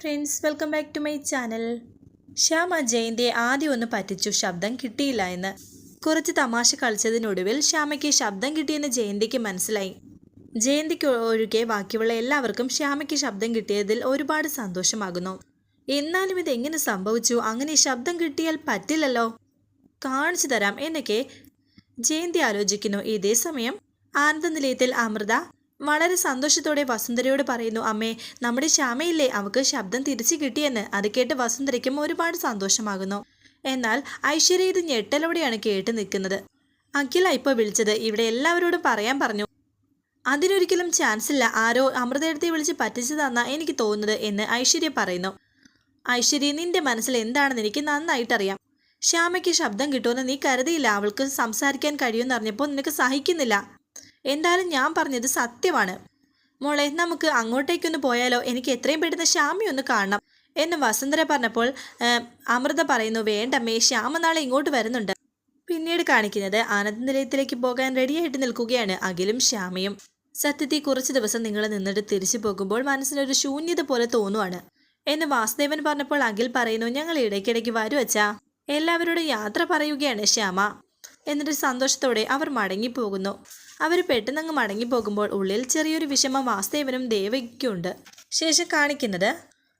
Friends welcome back to my channel. Shyama ജയന്തിയെ ആദ്യം ഒന്ന് പറ്റിച്ചു ശബ്ദം കിട്ടിയില്ല എന്ന്. കുറച്ച് തമാശ കളിച്ചതിനൊടുവിൽ ശ്യാമയ്ക്ക് ശബ്ദം കിട്ടിയെന്ന് ജയന്തിക്ക് മനസ്സിലായി. ജയന്തിക്ക് ഒഴികെ ബാക്കിയുള്ള എല്ലാവർക്കും ശ്യാമയ്ക്ക് ശബ്ദം കിട്ടിയതിൽ ഒരുപാട് സന്തോഷമാകുന്നു. എന്നാലും ഇത് എങ്ങനെ സംഭവിച്ചു? അങ്ങനെ ശബ്ദം കിട്ടിയാൽ പറ്റില്ലല്ലോ. കാണിച്ചു തരാം എന്നൊക്കെ ജയന്തി ആലോചിക്കുന്നു. ഇതേ സമയം ആനന്ദ നിലയത്തിൽ അമൃത വളരെ സന്തോഷത്തോടെ വസുന്ധരയോട് പറയുന്നു അമ്മേ നമ്മുടെ ശ്യാമയില്ലേ അവൾക്ക് ശബ്ദം തിരിച്ചു കിട്ടിയെന്ന്. അത് കേട്ട് വസുന്ധരയ്ക്കും ഒരുപാട് സന്തോഷമാകുന്നു. എന്നാൽ ഐശ്വര്യ ഇത് ഞെട്ടലോടെയാണ് കേട്ട് നിൽക്കുന്നത്. അഖില ഇപ്പോൾ വിളിച്ചത് ഇവിടെ എല്ലാവരോടും പറയാൻ പറഞ്ഞു. അതിനൊരിക്കലും ചാൻസ് ഇല്ല. ആരോ അമൃതയെടുത്തി വിളിച്ച് പറ്റിച്ചതാന്നാ എനിക്ക് തോന്നുന്നത് എന്ന് ഐശ്വര്യ പറയുന്നു. ഐശ്വര്യ നിന്റെ മനസ്സിൽ എന്താണെന്ന് എനിക്ക് നന്നായിട്ടറിയാം. ശ്യാമയ്ക്ക് ശബ്ദം കിട്ടുമെന്ന് നീ കരുതിയില്ല. അവൾക്ക് സംസാരിക്കാൻ കഴിയുമെന്ന് അറിഞ്ഞപ്പോൾ നിനക്ക് സഹിക്കുന്നില്ല. എന്തായാലും ഞാൻ പറഞ്ഞത് സത്യമാണ്. മോളെ നമുക്ക് അങ്ങോട്ടേക്കൊന്ന് പോയാലോ? എനിക്ക് എത്രയും പെട്ടെന്ന് ശ്യാമി ഒന്ന് കാണണം. എന്ന് വസുന്ധര പറഞ്ഞപ്പോൾ അമൃത പറയുന്നു വേണ്ടമ്മേ ശ്യാമ നാളെ ഇങ്ങോട്ട് വരുന്നുണ്ട്. പിന്നീട് കാണിക്കുന്നത് ആനന്ദ നിലയത്തിലേക്ക് പോകാൻ റെഡിയായിട്ട് നിൽക്കുകയാണ് അഖിലും ശ്യാമയും. സത്യത്തിൽ കുറച്ച് ദിവസം നിങ്ങൾ നിന്നിട്ട് തിരിച്ചു പോകുമ്പോൾ മനസ്സിനൊരു ശൂന്യത പോലെ തോന്നുവാണ്. എന്ന് വാസുദേവൻ പറഞ്ഞപ്പോൾ അഖിൽ പറയുന്നു ഞങ്ങൾ ഇടയ്ക്കിടയ്ക്ക് വരും അച്ഛാ. എല്ലാവരോടും യാത്ര പറയുകയാണ് ശ്യാമ. എന്നിട്ട് സന്തോഷത്തോടെ അവർ മടങ്ങിപ്പോകുന്നു. അവർ പെട്ടെന്നങ്ങ് മടങ്ങിപ്പോകുമ്പോൾ ഉള്ളിൽ ചെറിയൊരു വിഷമം വാസുദേവനും ദേവയ്ക്കുണ്ട് ശേഷം കാണിക്കുന്നത്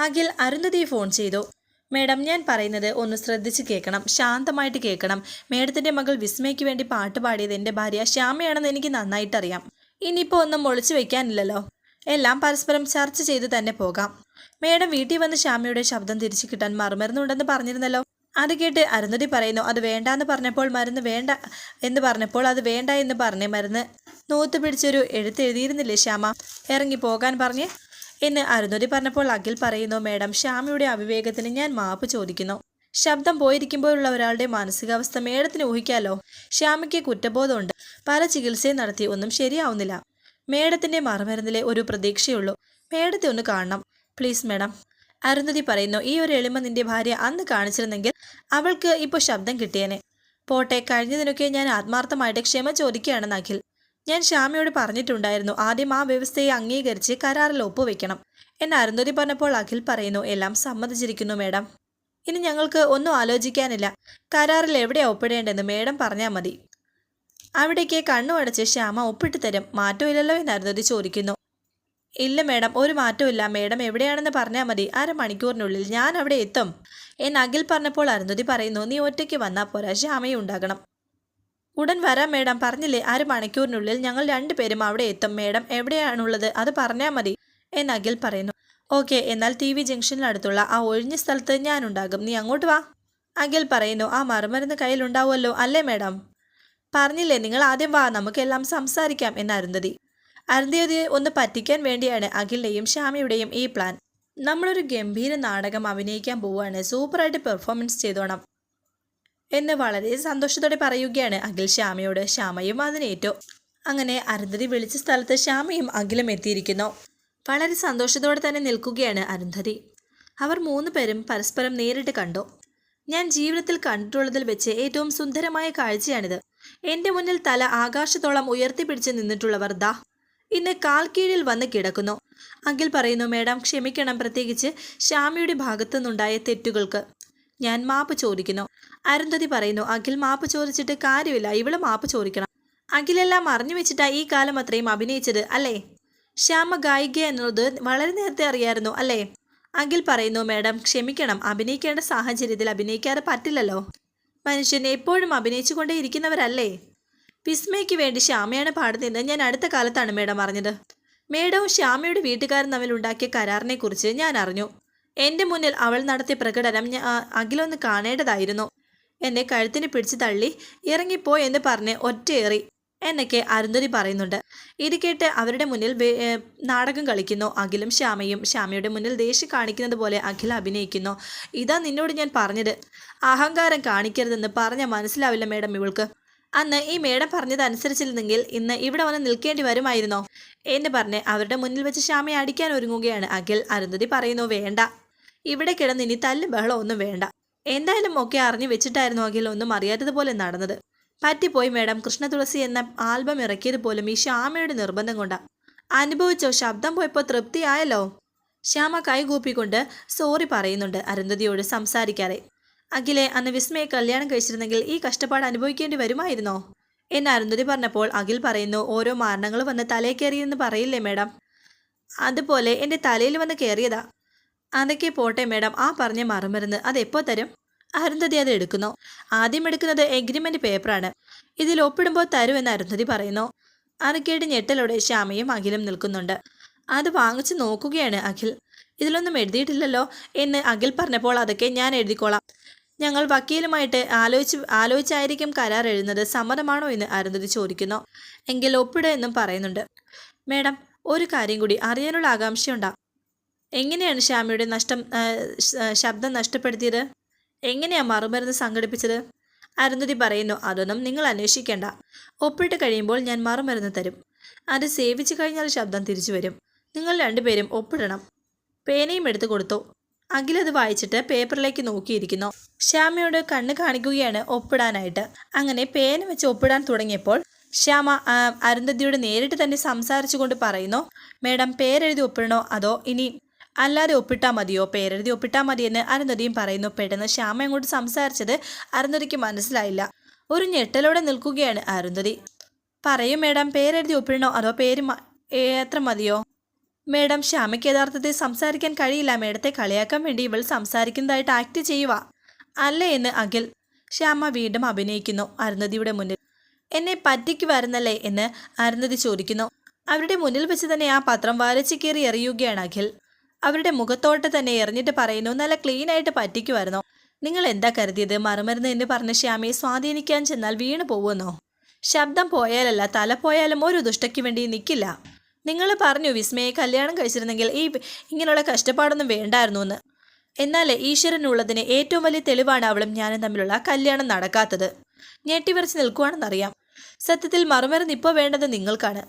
അഖിൽ അരുന്ധതിയെ ഫോൺ ചെയ്തു. മേഡം ഞാൻ പറയുന്നത് ഒന്ന് ശ്രദ്ധിച്ച് കേൾക്കണം. ശാന്തമായിട്ട് കേൾക്കണം. മേഡത്തിന്റെ മകൾ വിസ്മയ്ക്ക് വേണ്ടി പാട്ട് പാടിയത് എന്റെ ഭാര്യ ശ്യാമയാണെന്ന് എനിക്ക് നന്നായിട്ടറിയാം. ഇനിയിപ്പോൾ ഒന്നും ഒളിച്ചു വെക്കാനില്ലല്ലോ. എല്ലാം പരസ്പരം ചർച്ച ചെയ്ത് തന്നെ പോകാം. മേഡം വീട്ടിൽ വന്ന് ശ്യാമയുടെ ശബ്ദം തിരിച്ചു കിട്ടാൻ മറുമരുന്നുണ്ടെന്ന് പറഞ്ഞിരുന്നല്ലോ. അത് കേട്ട് അരുന്ധതി പറയുന്നു അത് വേണ്ട എന്ന് പറഞ്ഞപ്പോൾ മരുന്ന് വേണ്ട എന്ന് പറഞ്ഞപ്പോൾ അത് വേണ്ട എന്ന് പറഞ്ഞ് മരുന്ന് നൂത്ത് പിടിച്ചൊരു എഴുത്ത് എഴുതിയിരുന്നില്ലേ ശ്യാമ? ഇറങ്ങി പോകാൻ പറഞ്ഞ് എന്ന് അരുന്ധതി പറഞ്ഞപ്പോൾ അഖിൽ പറയുന്നു മേഡം ശ്യാമയുടെ അവിവേകത്തിന് ഞാൻ മാപ്പ് ചോദിക്കുന്നു. ശബ്ദം പോയിരിക്കുമ്പോഴുള്ള ഒരാളുടെ മാനസികാവസ്ഥ മേഡത്തിന് ഊഹിക്കാലോ? ശ്യാമയ്ക്ക് കുറ്റബോധമുണ്ട്. പല ചികിത്സയും നടത്തി ഒന്നും ശരിയാവുന്നില്ല. മേഡത്തിന്റെ മറുമരുന്നിലെ ഒരു പ്രതീക്ഷയുള്ളൂ. മേഡത്തെ ഒന്ന് കാണണം. Please madam. അരുന്ധതി പറയുന്നു ഈ ഒരു എളിമ നിന്റെ ഭാര്യ അന്ന് കാണിച്ചിരുന്നെങ്കിൽ അവൾക്ക് ഇപ്പോൾ ശബ്ദം കിട്ടിയേനെ. പോട്ടെ കഴിഞ്ഞതിനൊക്കെ ഞാൻ ആത്മാർത്ഥമായിട്ട് ക്ഷമ ചോദിക്കുകയാണെന്ന് അഖിൽ. ഞാൻ ശ്യാമയോട് പറഞ്ഞിട്ടുണ്ടായിരുന്നു ആദ്യം ആ വ്യവസ്ഥയെ അംഗീകരിച്ച് കരാറിൽ ഒപ്പുവെക്കണം എന്ന് അരുന്ധതി പറഞ്ഞപ്പോൾ അഖിൽ പറയുന്നു എല്ലാം സമ്മതിച്ചിരിക്കുന്നു മേഡം. ഇനി ഞങ്ങൾക്ക് ഒന്നും ആലോചിക്കാനില്ല. കരാറിൽ എവിടെ ഒപ്പിടേണ്ടെന്ന് മേഡം പറഞ്ഞാൽ മതി. അവിടേക്ക് കണ്ണു അടച്ച് ശ്യാമ ഒപ്പിട്ട് തരും. മാറ്റമില്ലല്ലോ എന്ന് അരുന്ധതി ചോദിക്കുന്നു. ഇല്ല മേഡം ഒരു മാറ്റമില്ല മേഡം എവിടെയാണെന്ന് പറഞ്ഞാൽ മതി. അരമണിക്കൂറിനുള്ളിൽ ഞാൻ അവിടെ എത്തും. എന്ന് അഖിൽ പറഞ്ഞപ്പോൾ അരുന്ധതി പറയുന്നു നീ ഒറ്റയ്ക്ക് വന്നാൽ പോരാ. ശ്യാമയും ഉണ്ടാകണം. ഉടൻ വരാം മേഡം. പറഞ്ഞില്ലേ അരമണിക്കൂറിനുള്ളിൽ ഞങ്ങൾ രണ്ടുപേരും അവിടെ എത്തും. മേഡം എവിടെയാണുള്ളത്? അത് പറഞ്ഞാൽ മതി. എന്ന് അഖിൽ പറയുന്നു. ഓക്കെ എന്നാൽ ടി വി ജംഗ്ഷനിനടുത്തുള്ള ആ ഒഴിഞ്ഞ സ്ഥലത്ത് ഞാനുണ്ടാകും നീ അങ്ങോട്ട് വാ. അഖിൽ പറയുന്നു ആ മറുമരുന്ന് കയ്യിലുണ്ടാവുമല്ലോ അല്ലേ മേഡം? പറഞ്ഞില്ലേ നിങ്ങൾ ആദ്യം വാ. നമുക്കെല്ലാം സംസാരിക്കാം. എന്ന് അരുന്ധതി അരുന്ധതിയെ ഒന്ന് പറ്റിക്കാൻ വേണ്ടിയാണ് അഖിലിന്റെയും ശ്യാമയുടെയും ഈ പ്ലാൻ നമ്മളൊരു ഗംഭീര നാടകം അഭിനയിക്കാൻ പോവുകയാണ്. സൂപ്പറായിട്ട് പെർഫോമൻസ് ചെയ്തോണം എന്ന് വളരെ സന്തോഷത്തോടെ പറയുകയാണ് അഖിൽ ശ്യാമയോട്. ശ്യാമയും അതിനേറ്റു അങ്ങനെ അരുന്ധതി വിളിച്ച സ്ഥലത്ത് ശ്യാമയും അഖിലും എത്തിയിരിക്കുന്നു. വളരെ സന്തോഷത്തോടെ തന്നെ നിൽക്കുകയാണ് അരുന്ധതി. അവർ മൂന്ന് പേരും പരസ്പരം നേരിട്ട് കണ്ടു. ഞാൻ ജീവിതത്തിൽ കണ്ടിട്ടുള്ളതിൽ വെച്ച് ഏറ്റവും സുന്ദരമായ കാഴ്ചയാണിത്. എന്റെ മുന്നിൽ തല ആകാശത്തോളം ഉയർത്തിപ്പിടിച്ച് നിന്നിട്ടുള്ളവർ ദാ. ഇന്ന് കാൽ കീഴിൽ വന്ന് കിടക്കുന്നു. അഖിൽ പറയുന്നു മേഡം ക്ഷമിക്കണം. പ്രത്യേകിച്ച് ശ്യാമയുടെ ഭാഗത്തു നിന്നുണ്ടായ തെറ്റുകൾക്ക് ഞാൻ മാപ്പ് ചോദിക്കുന്നു. അരുന്ധതി പറയുന്നു അഖിൽ മാപ്പ് ചോദിച്ചിട്ട് കാര്യമില്ല. ഇവൾ മാപ്പ് ചോദിക്കണം. അഖിലെല്ലാം അറിഞ്ഞു വെച്ചിട്ടാ ഈ കാലം അത്രയും അഭിനയിച്ചത് അല്ലേ? ശ്യാമ ഗായിക എന്നുള്ളത് വളരെ നേരത്തെ അറിയായിരുന്നു അല്ലേ? അഖിൽ പറയുന്നു മേഡം ക്ഷമിക്കണം. അഭിനയിക്കേണ്ട സാഹചര്യത്തിൽ അഭിനയിക്കാതെ പറ്റില്ലല്ലോ. മനുഷ്യൻ എപ്പോഴും അഭിനയിച്ചുകൊണ്ടേ ഇരിക്കുന്നവരല്ലേ വിസ്മയ്ക്ക് വേണ്ടി ശ്യാമയാണ് പാടുന്നതെന്ന് ഞാൻ അടുത്ത കാലത്താണ് മേഡം അറിഞ്ഞത്. മേഡവും ശ്യാമയുടെ വീട്ടുകാരും തമ്മിൽ ഉണ്ടാക്കിയ കരാറിനെ കുറിച്ച് ഞാൻ അറിഞ്ഞു. എന്റെ മുന്നിൽ അവൾ നടത്തിയ പ്രകടനം ഞാൻ അഖിലൊന്ന് കാണേണ്ടതായിരുന്നു. എന്നെ കഴുത്തിന് പിടിച്ചു തള്ളി ഇറങ്ങിപ്പോ എന്ന് പറഞ്ഞ് ഒറ്റയേറി എന്നൊക്കെ അരുന്ധതി പറയുന്നുണ്ട്. ഇത് കേട്ട് അവരുടെ മുന്നിൽ നാടകം കളിക്കുന്നു അഖിലും ശ്യാമയും. ശ്യാമയുടെ മുന്നിൽ ദേഷ്യം കാണിക്കുന്നത് പോലെ അഖിൽ അഭിനയിക്കുന്നു. ഇതാ നിന്നോട് ഞാൻ പറഞ്ഞത്. അഹങ്കാരം കാണിക്കരുതെന്ന് പറഞ്ഞാൽ മനസ്സിലാവില്ല മേഡം ഇവൾക്ക്. അന്ന് ഈ മേഡം പറഞ്ഞത് അനുസരിച്ചിരുന്നെങ്കിൽ ഇന്ന് ഇവിടെ വന്ന് നിൽക്കേണ്ടി വരുമായിരുന്നോ? എന്ന് പറഞ്ഞ് അവരുടെ മുന്നിൽ വെച്ച് ശ്യാമയെ അടിക്കാൻ ഒരുങ്ങുകയാണ് അഖിൽ. അരുന്ധതി പറയുന്നു വേണ്ട. ഇവിടെ കിടന്ന് ഇനി തല്ലും ബഹളം ഒന്നും വേണ്ട. എന്തായാലും ഒക്കെ അറിഞ്ഞു വെച്ചിട്ടായിരുന്നു അഖിൽ ഒന്നും അറിയാത്തതുപോലെ നടന്നത്. പറ്റിപ്പോയി മേഡം. കൃഷ്ണ തുളസി എന്ന ആൽബം ഇറക്കിയത് പോലും ഈ ശ്യാമയുടെ നിർബന്ധം കൊണ്ടാ. അനുഭവിച്ചോ? ശബ്ദം പോയപ്പോൾ തൃപ്തിയായല്ലോ? ശ്യാമ കൈകൂപ്പിക്കൊണ്ട് സോറി പറയുന്നുണ്ട് അരുന്ധതിയോട് സംസാരിക്കാതെ. അഖിലെ അന്ന് വിസ്മയെ കല്യാണം കഴിച്ചിരുന്നെങ്കിൽ ഈ കഷ്ടപ്പാട് അനുഭവിക്കേണ്ടി വരുമായിരുന്നോ? എന്ന് അരുന്ധതി പറഞ്ഞപ്പോൾ അഖിൽ പറയുന്നു ഓരോ മാരണങ്ങൾ വന്ന് തലേ കയറിയെന്ന് പറയില്ലേ മേഡം? അതുപോലെ എന്റെ തലയിൽ വന്ന് കയറിയതാ. അതൊക്കെ പോട്ടെ മേഡം. ആ പറഞ്ഞ മറുമരുന്ന് അത് എപ്പോൾ തരും? അരുന്ധതി അത് എടുക്കുന്നു. ആദ്യം എടുക്കുന്നത് എഗ്രിമെന്റ് പേപ്പറാണ്. ഇതിൽ ഒപ്പിടുമ്പോൾ തരുമെന്ന് അരുന്ധതി പറയുന്നു. അത് കേട്ട് ഞെട്ടലോടെ ശ്യാമയും അഖിലും നിൽക്കുന്നുണ്ട്. അത് വാങ്ങിച്ചു നോക്കുകയാണ് അഖിൽ. ഇതിലൊന്നും എഴുതിയിട്ടില്ലല്ലോ എന്ന് അഖിൽ പറഞ്ഞപ്പോൾ അതൊക്കെ ഞാൻ എഴുതിക്കോളാം. ഞങ്ങൾ വക്കീലുമായിട്ട് ആലോചിച്ച് ആലോചിച്ചായിരിക്കും കരാർ എഴുതുന്നത് സമ്മതമാണോ എന്ന് അരുന്ധതി ചോദിക്കുന്നു. എങ്കിൽ ഒപ്പിട എന്നും പറയുന്നുണ്ട്. മേഡം ഒരു കാര്യം കൂടി അറിയാനുള്ള ആകാംക്ഷയുണ്ടാ. എങ്ങനെയാണ് ശ്യാമയുടെ നഷ്ടം ശബ്ദം നഷ്ടപ്പെടുത്തിയത്? എങ്ങനെയാ മറുമരുന്ന് സംഘടിപ്പിച്ചത്? അരുന്ധതി പറയുന്നു അതൊന്നും നിങ്ങൾ അന്വേഷിക്കേണ്ട. ഒപ്പിട്ട് കഴിയുമ്പോൾ ഞാൻ മറുമരുന്ന് തരും. അത് സേവിച്ചു കഴിഞ്ഞാൽ ശബ്ദം തിരിച്ചു വരും. നിങ്ങൾ രണ്ടുപേരും ഒപ്പിടണം. പേനയും എടുത്തു കൊടുത്തു. അഖിലത് വായിച്ചിട്ട് പേപ്പറിലേക്ക് നോക്കിയിരിക്കുന്നു. ശ്യാമയോട് കണ്ണ് കാണിക്കുകയാണ് ഒപ്പിടാനായിട്ട്. അങ്ങനെ പേന വെച്ച് ഒപ്പിടാൻ തുടങ്ങിയപ്പോൾ ശ്യാമ അരുന്ധതിയോട് നേരിട്ട് തന്നെ സംസാരിച്ചുകൊണ്ട് പറയുന്നു മേഡം പേരെഴുതി ഒപ്പിടണോ? അതോ ഇനി അല്ലാതെ ഒപ്പിട്ടാൽ മതിയോ? പേരെഴുതി ഒപ്പിട്ടാൽ മതിയെന്ന് അരുന്ധതിയും പറയുന്നു. പെട്ടെന്ന് ശ്യാമ അങ്ങോട്ട് സംസാരിച്ചത് അരുന്ധതിക്ക് മനസ്സിലായില്ല. ഒരു ഞെട്ടലോടെ നിൽക്കുകയാണ് അരുന്ധതി. പറയും മേഡം പേരെഴുതി ഒപ്പിടണോ? അതോ പേര് എത്ര മതിയോ? മേഡം ശ്യാമയ്ക്ക് യഥാർത്ഥത്തിൽ സംസാരിക്കാൻ കഴിയില്ല. മേഡത്തെ കളിയാക്കാൻ വേണ്ടി ഇവൾ സംസാരിക്കുന്നതായിട്ട് ആക്ട് ചെയ്യുക. അല്ല എന്ന് അഖിൽ ശ്യാമ വീണ്ടും അഭിനയിക്കുന്നു. അരുന്ധതിയുടെ മുന്നിൽ എന്നെ പറ്റിക്ക് വരുന്നല്ലേ എന്ന് അരുന്ധതി ചോദിക്കുന്നു. അവരുടെ മുന്നിൽ വെച്ച് തന്നെ ആ പത്രം വരച്ചു കയറി എറിയുകയാണ് അഖിൽ. അവരുടെ മുഖത്തോട്ട് തന്നെ എറിഞ്ഞിട്ട് പറയുന്നു നല്ല ക്ലീൻ ആയിട്ട് പറ്റിക്ക് വരുന്നു നിങ്ങൾ എന്താ കരുതിയത്? മറുമരുന്ന് എന്ന് പറഞ്ഞ് ശ്യാമയെ സ്വാധീനിക്കാൻ ചെന്നാൽ വീണു പോവുന്നോ ശബ്ദം പോയാലല്ല തല പോയാലും ഒരു ദുഷ്ടയ്ക്ക് വേണ്ടി നിൽക്കില്ല നിങ്ങൾ പറഞ്ഞു വിസ്മയെ കല്യാണം കഴിച്ചിരുന്നെങ്കിൽ ഈ ഇങ്ങനെയുള്ള കഷ്ടപ്പാടൊന്നും വേണ്ടായിരുന്നു എന്ന് എന്നാൽ ഈശ്വരനുള്ളതിന് ഏറ്റവും വലിയ തെളിവാണ് അവളും ഞാനും തമ്മിലുള്ള കല്യാണം നടക്കാത്തത്. ഞെട്ടിവിറച്ച് നിൽക്കുവാണെന്നറിയാം. സത്യത്തിൽ മറുമരുന്ന് ഇപ്പോൾ വേണ്ടത് നിങ്ങൾക്കാണ്.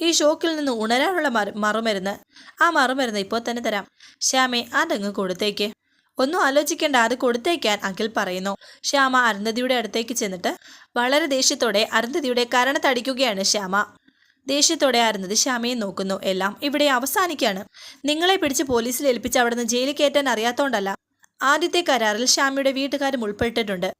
ഈ ഷോക്കിൽ നിന്ന് ഉണരാനുള്ള മറു മറുമരുന്ന്. ആ മറുമരുന്ന് ഇപ്പോൾ തന്നെ തരാം. ശ്യാമെ അതങ്ങ് കൊടുത്തേക്ക്. ഒന്നും ആലോചിക്കേണ്ട അത് കൊടുത്തേക്കാൻ അഖിൽ പറയുന്നു. ശ്യാമ അരുന്ധതിയുടെ അടുത്തേക്ക് ചെന്നിട്ട് വളരെ ദേഷ്യത്തോടെ അരുന്ധതിയുടെ കരണത്തടിക്കുകയാണ് ശ്യാമ. ദേഷ്യത്തോടെ ആയിരുന്നത് ശ്യാമയെ നോക്കുന്നു. എല്ലാം ഇവിടെ അവസാനിക്കുകയാണ്. നിങ്ങളെ പിടിച്ച് പോലീസിൽ ഏൽപ്പിച്ച് അവിടുന്ന് ജയിലിൽ കയറ്റാൻ അറിയാത്തോണ്ടല്ല. ആദ്യത്തെ കരാറിൽ ശ്യാമയുടെ വീട്ടുകാരും ഉൾപ്പെട്ടിട്ടുണ്ട്.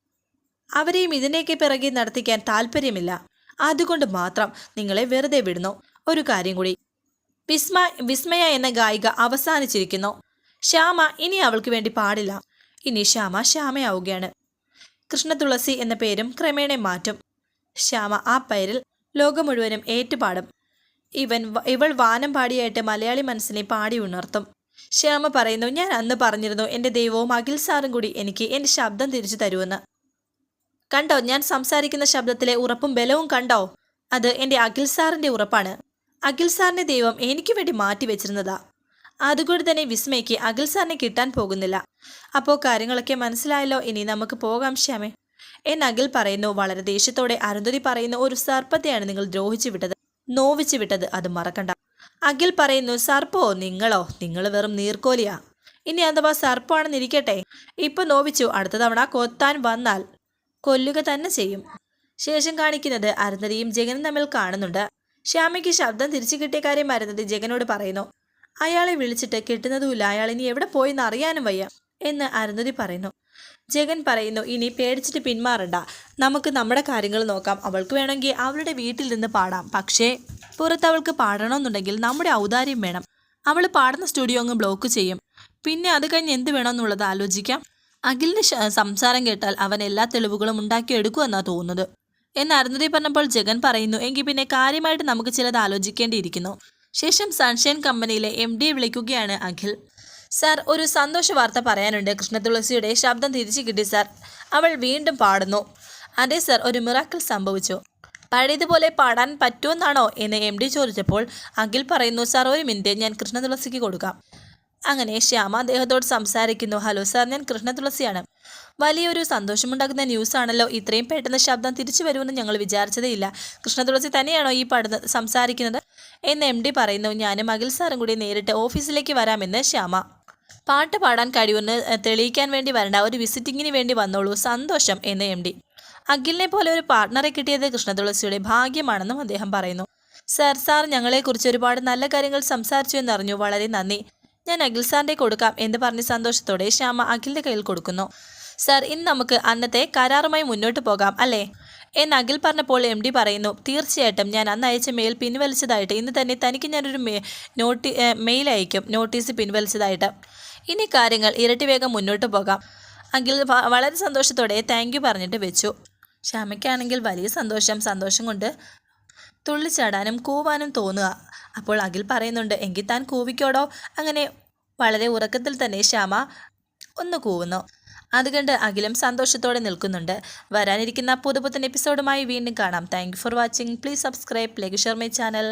അവരെയും ഇതിനേക്ക് പിറകെ നടത്തിക്കാൻ താല്പര്യമില്ല അതുകൊണ്ട് മാത്രം നിങ്ങളെ വെറുതെ വിടുന്നു. ഒരു കാര്യം കൂടി. വിസ്മ വിസ്മയ എന്ന ഗായിക അവസാനിച്ചിരിക്കുന്നു. ശ്യാമ ഇനി അവൾക്ക് വേണ്ടി പാടില്ല. ഇനി ശ്യാമ ശ്യാമയാവുകയാണ്. കൃഷ്ണതുളസി എന്ന പേരും ക്രമേണ മാറ്റും. ശ്യാമ ആ പേരിൽ ലോകം മുഴുവനും ഏറ്റുപാടും. ഇവൻ ഇവൾ വാനം പാടിയായിട്ട് മലയാളി മനസ്സിനെ പാടി ഉണർത്തും. ശ്യാമ പറയുന്നു ഞാൻ അന്ന് പറഞ്ഞിരുന്നു എന്റെ ദൈവവും അഖിൽ സാറും കൂടി എനിക്ക് എന്റെ ശബ്ദം തിരിച്ചു തരുമെന്ന്. കണ്ടോ ഞാൻ സംസാരിക്കുന്ന ശബ്ദത്തിലെ ഉറപ്പും ബലവും കണ്ടോ? അത് എന്റെ അഖിൽ സാറിന്റെ ഉറപ്പാണ്. അഖിൽ സാറിന്റെ ദൈവം എനിക്ക് വേണ്ടി മാറ്റി വെച്ചിരുന്നതാ. അതുകൊണ്ട് തന്നെ വിസ്മയ്ക്ക് അഖിൽ സാറിനെ കിട്ടാൻ പോകുന്നില്ല. അപ്പോൾ കാര്യങ്ങളൊക്കെ മനസ്സിലായല്ലോ ഇനി നമുക്ക് പോകാം ശ്യാമേ. എന്ന് അഖിൽ പറയുന്നു. വളരെ ദേഷ്യത്തോടെ അരുന്ധതി പറയുന്ന ഒരു സർപ്പത്തെയാണ് നിങ്ങൾ ദ്രോഹിച്ചു വിട്ടത് നോവിച്ചു വിട്ടത്. അത് മറക്കണ്ട. അഖിൽ പറയുന്നു സർപ്പോ നിങ്ങളോ? നിങ്ങൾ വെറും നീർക്കോലിയാ. ഇനി അഥവാ സർപ്പമാണെന്നിരിക്കട്ടെ ഇപ്പൊ നോവിച്ചു അടുത്ത തവണ കൊത്താൻ വന്നാൽ കൊല്ലുക തന്നെ ചെയ്യും. ശേഷം കാണിക്കുന്നത് അരുന്ധതിയും ജഗനും തമ്മിൽ കാണുന്നുണ്ട്. ശ്യാമയ്ക്ക് ശബ്ദം തിരിച്ചു കിട്ടിയ കാര്യം അരുന്ധതി ജഗനോട് പറയുന്നു അയാളെ വിളിച്ചിട്ട് കിട്ടുന്നതുമില്ല. അയാൾ ഇനി എവിടെ പോയെന്ന് അറിയാനും വയ്യ എന്ന് അരുന്ധതി പറയുന്നു. ജഗൻ പറയുന്നു ഇനി പേടിച്ചിട്ട് പിന്മാറണ്ട. നമുക്ക് നമ്മുടെ കാര്യങ്ങൾ നോക്കാം. അവൾക്ക് വേണമെങ്കിൽ അവളുടെ വീട്ടിൽ നിന്ന് പാടാം. പക്ഷേ പുറത്ത് അവൾക്ക് പാടണമെന്നുണ്ടെങ്കിൽ നമ്മുടെ ഔദാര്യം വേണം. അവൾ പാടുന്ന സ്റ്റുഡിയോ അങ്ങ് ബ്ലോക്ക് ചെയ്യും. പിന്നെ അത് കഴിഞ്ഞ് എന്ത് വേണമെന്നുള്ളത് ആലോചിക്കാം. അഖിലിന്റെ സംസാരം കേട്ടാൽ അവൻ എല്ലാ തെളിവുകളും ഉണ്ടാക്കിയെടുക്കുമെന്നാണ് തോന്നുന്നത് എന്ന് അരുന്ധതി പറഞ്ഞപ്പോൾ ജഗൻ പറയുന്നു എങ്കിൽ പിന്നെ കാര്യമായിട്ട് നമുക്ക് ചിലത് ആലോചിക്കേണ്ടിയിരിക്കുന്നു. ശേഷം സൺഷൈൻ കമ്പനിയിലെ എം ഡിയെ വിളിക്കുകയാണ് അഖിൽ. സാർ ഒരു സന്തോഷ വാർത്ത പറയാനുണ്ട്. കൃഷ്ണതുളസിയുടെ ശബ്ദം തിരിച്ചു കിട്ടി സാർ. അവൾ വീണ്ടും പാടുന്നു. അതെ സാർ ഒരു മിറാക്കിൾ സംഭവിച്ചു. പഴയതുപോലെ പാടാൻ പറ്റുമെന്നാണോ എന്ന് എം ഡി ചോദിച്ചപ്പോൾ അഖിൽ പറയുന്നു സാർ ഒരു മിനിറ്റ് ഞാൻ കൃഷ്ണതുളസിക്ക് കൊടുക്കാം. അങ്ങനെ ശ്യാമ അദ്ദേഹത്തോട് സംസാരിക്കുന്നു ഹലോ സാർ ഞാൻ കൃഷ്ണതുളസിയാണ്. വലിയൊരു സന്തോഷമുണ്ടാക്കുന്ന ന്യൂസാണല്ലോ ഇത്രയും പെട്ടെന്ന് ശബ്ദം തിരിച്ചു വരുമെന്ന് ഞങ്ങൾ വിചാരിച്ചതേ ഇല്ല. കൃഷ്ണതുളസി തന്നെയാണോ ഈ പാടുന്ന സംസാരിക്കുന്നത്? എന്ന് എം ഡി പറയുന്നു ഞാനും അഖിൽ സാറും കൂടി നേരിട്ട് ഓഫീസിലേക്ക് വരാമെന്ന് ശ്യാമ. പാട്ട് പാടാൻ കഴിവെന്ന് തെളിയിക്കാൻ വേണ്ടി വരണ്ട ഒരു വിസിറ്റിങ്ങിന് വേണ്ടി വന്നോളൂ സന്തോഷം എന്ന് എം ഡി. അഖിലിനെ പോലെ ഒരു പാർട്ട്ണറെ കിട്ടിയത് കൃഷ്ണതുളസിയുടെ ഭാഗ്യമാണെന്നും അദ്ദേഹം പറയുന്നു. സർ സാർ ഞങ്ങളെക്കുറിച്ച് ഒരുപാട് നല്ല കാര്യങ്ങൾ സംസാരിച്ചു എന്നറിഞ്ഞു. വളരെ നന്ദി. ഞാൻ അഖിൽ സാറിന്റെ കൊടുക്കാം എന്ന് പറഞ്ഞ് സന്തോഷത്തോടെ ശ്യാമ അഖിലിന്റെ കയ്യിൽ കൊടുക്കുന്നു. സർ ഇന്ന് നമുക്ക് അന്നത്തെ കരാറുമായി മുന്നോട്ട് പോകാം അല്ലേ? എന്ന് അഖിൽ പറഞ്ഞപ്പോൾ എം ഡി പറയുന്നു തീർച്ചയായിട്ടും ഞാൻ അന്ന് അയച്ച മെയിൽ പിൻവലിച്ചതായിട്ട് ഇന്ന് തന്നെ തനിക്ക് ഞാനൊരു നോട്ടി മെയിൽ അയക്കും നോട്ടീസ് പിൻവലിച്ചതായിട്ട്. ഇനി കാര്യങ്ങൾ ഇരട്ടി വേഗം മുന്നോട്ട് പോകാം. അഖിൽ വളരെ സന്തോഷത്തോടെ താങ്ക് പറഞ്ഞിട്ട് വെച്ചു. ശ്യാമയ്ക്കാണെങ്കിൽ വലിയ സന്തോഷം സന്തോഷം കൊണ്ട് തുള്ളിച്ചാടാനും കൂവാനും തോന്നുക. അപ്പോൾ അഖിൽ പറയുന്നുണ്ട് എങ്കിൽ താൻ കൂവിക്കോടോ? അങ്ങനെ വളരെ ഉറക്കത്തിൽ തന്നെ ശ്യാമ ഒന്ന് കൂവുന്നു. അത് കണ്ട് അഖിലും സന്തോഷത്തോടെ നിൽക്കുന്നുണ്ട്. വരാനിരിക്കുന്ന പുതുപുത്തൻ എപ്പിസോഡുമായി വീണ്ടും കാണാം. Thank for watching please subscribe like share my channel